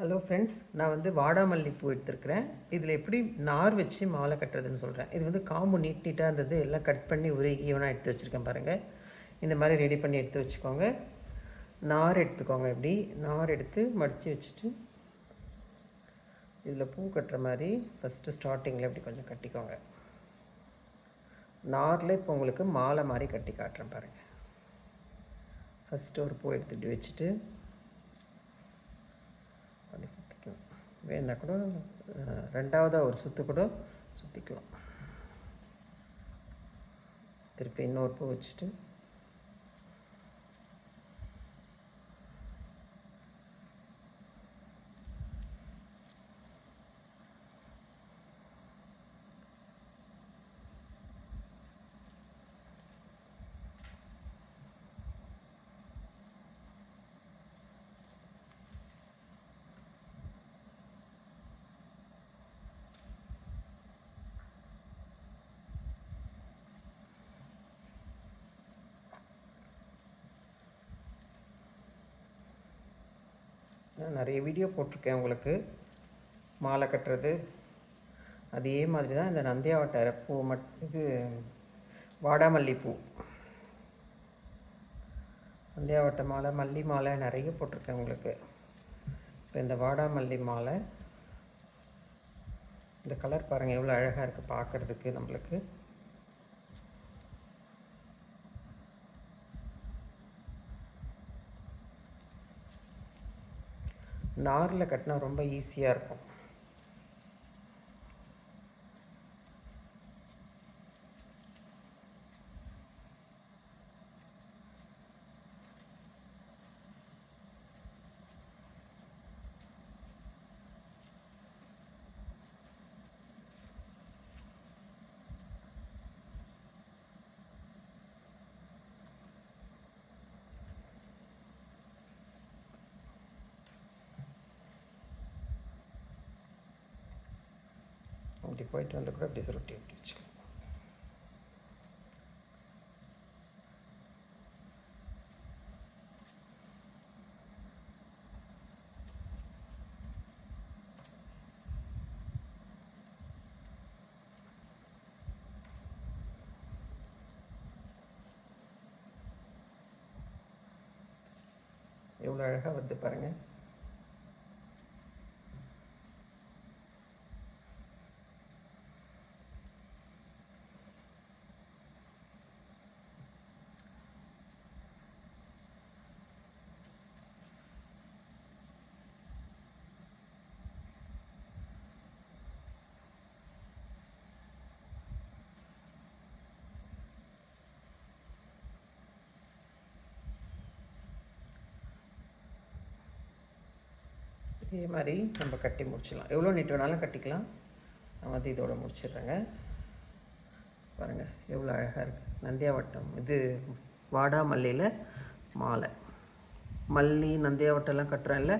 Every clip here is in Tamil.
ஹலோ ஃப்ரெண்ட்ஸ் நான் வந்து வாடாமல்லி பூ எடுத்துருக்குறேன். இதில் எப்படி நார் வச்சு மாலை கட்டுறதுன்னு சொல்கிறேன் இது வந்து காம்பு நீட் நீட்டாக இருந்தது. எல்லாம் கட் பண்ணி ஒரே ஈவனாக எடுத்து வச்சுருக்கேன் பாருங்கள் இந்த மாதிரி ரெடி பண்ணி எடுத்து வச்சுக்கோங்க. நார் எடுத்துக்கோங்க இப்படி. நார் எடுத்து மடித்து வச்சுட்டு இதில் பூ கட்டுற மாதிரி ஃபஸ்ட்டு ஸ்டார்டிங்கில் இப்படி கொஞ்சம் கட்டிக்கோங்க. நாரில் இப்போ உங்களுக்கு மாலை மாதிரி கட்டி காட்டுறேன் பாருங்கள் ஃபஸ்ட்டு ஒரு பூ எடுத்து வச்சுட்டு அப்படி சுற்றிக்கலாம் வேணா கூட ரெண்டாவதாக ஒரு சுற்று கூட சுற்றிக்கலாம் திருப்பி இன்னொரு பூ வச்சுட்டு நிறைய வீடியோ போட்டிருக்கேன் உங்களுக்கு. மாலை கட்டுறது. அதே மாதிரி தான் இந்த நந்தியாவட்டை பூ மட் இது வாடாமல்லி பூ. நந்தியாவட்டை மாலை மல்லி மாலை நிறைய போட்டிருக்கேன் உங்களுக்கு. இப்போ இந்த வாடாமல்லி மாலை இந்த கலர் பாருங்கள் எவ்வளோ அழகாக இருக்குது பார்க்குறதுக்கு நம்மளுக்கு. நாரில் கட்டினா ரொம்ப ஈஸியாக இருக்கும். அப்படி போயிட்டு வந்து கூட அப்படி சுருட்டி விட்டு வச்சுக்கலாம் எவ்வளோ அழகாக வருது பாருங்கள் இதே மாதிரி நம்ம கட்டி முடிச்சிடலாம். எவ்வளோ நீட் வேணாலும் கட்டிக்கலாம். நான் வந்து இதோட முடிச்சிடுறேங்க. பாருங்கள் எவ்வளோ அழகாக இருக்குது நந்தியாவட்டம் இது வாடாமல்லியில் மாலை. மல்லி நந்தியாவட்டம்லாம் கட்டுறேன்ல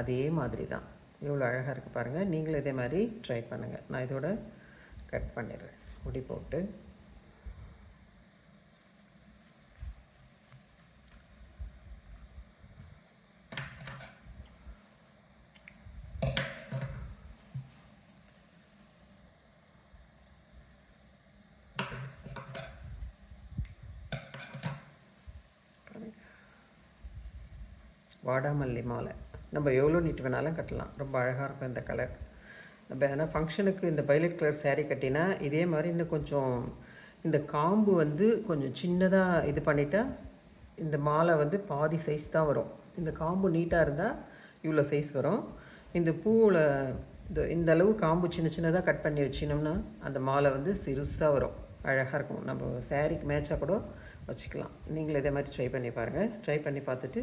அதே மாதிரி தான் எவ்வளோ அழகாக இருக்குது பாருங்கள் நீங்களும் இதே மாதிரி ட்ரை பண்ணுங்கள் நான் இதோட கட் பண்ணிடுறேன். முடி போட்டு. வாடாமல்லி மாலை. நம்ம எவ்வளோ நீட் வேணாலும் கட்டலாம். ரொம்ப அழகாக இருக்கும் இந்த கலர் நம்ம எதனா ஃபங்க்ஷனுக்கு இந்த பைலட் கலர் சேரீ கட்டினா இதே மாதிரி இன்னும் கொஞ்சம் இந்த காம்பு வந்து கொஞ்சம் சின்னதாக இது பண்ணிட்டா இந்த மாலை வந்து பாதி சைஸ் தான் வரும். இந்த காம்பு நீட்டாக இருந்தால் இவ்வளோ சைஸ் வரும். இந்த பூவில் இந்த இந்த அளவு காம்பு சின்ன சின்னதாக கட் பண்ணி வச்சினோம்னா அந்த மாலை வந்து சிறுசாக வரும். அழகாக இருக்கும். நம்ம சேரீக்கு மேட்சாக கூட வச்சுக்கலாம். நீங்களும் இதே மாதிரி ட்ரை பண்ணி பாருங்கள் ட்ரை பண்ணி பார்த்துட்டு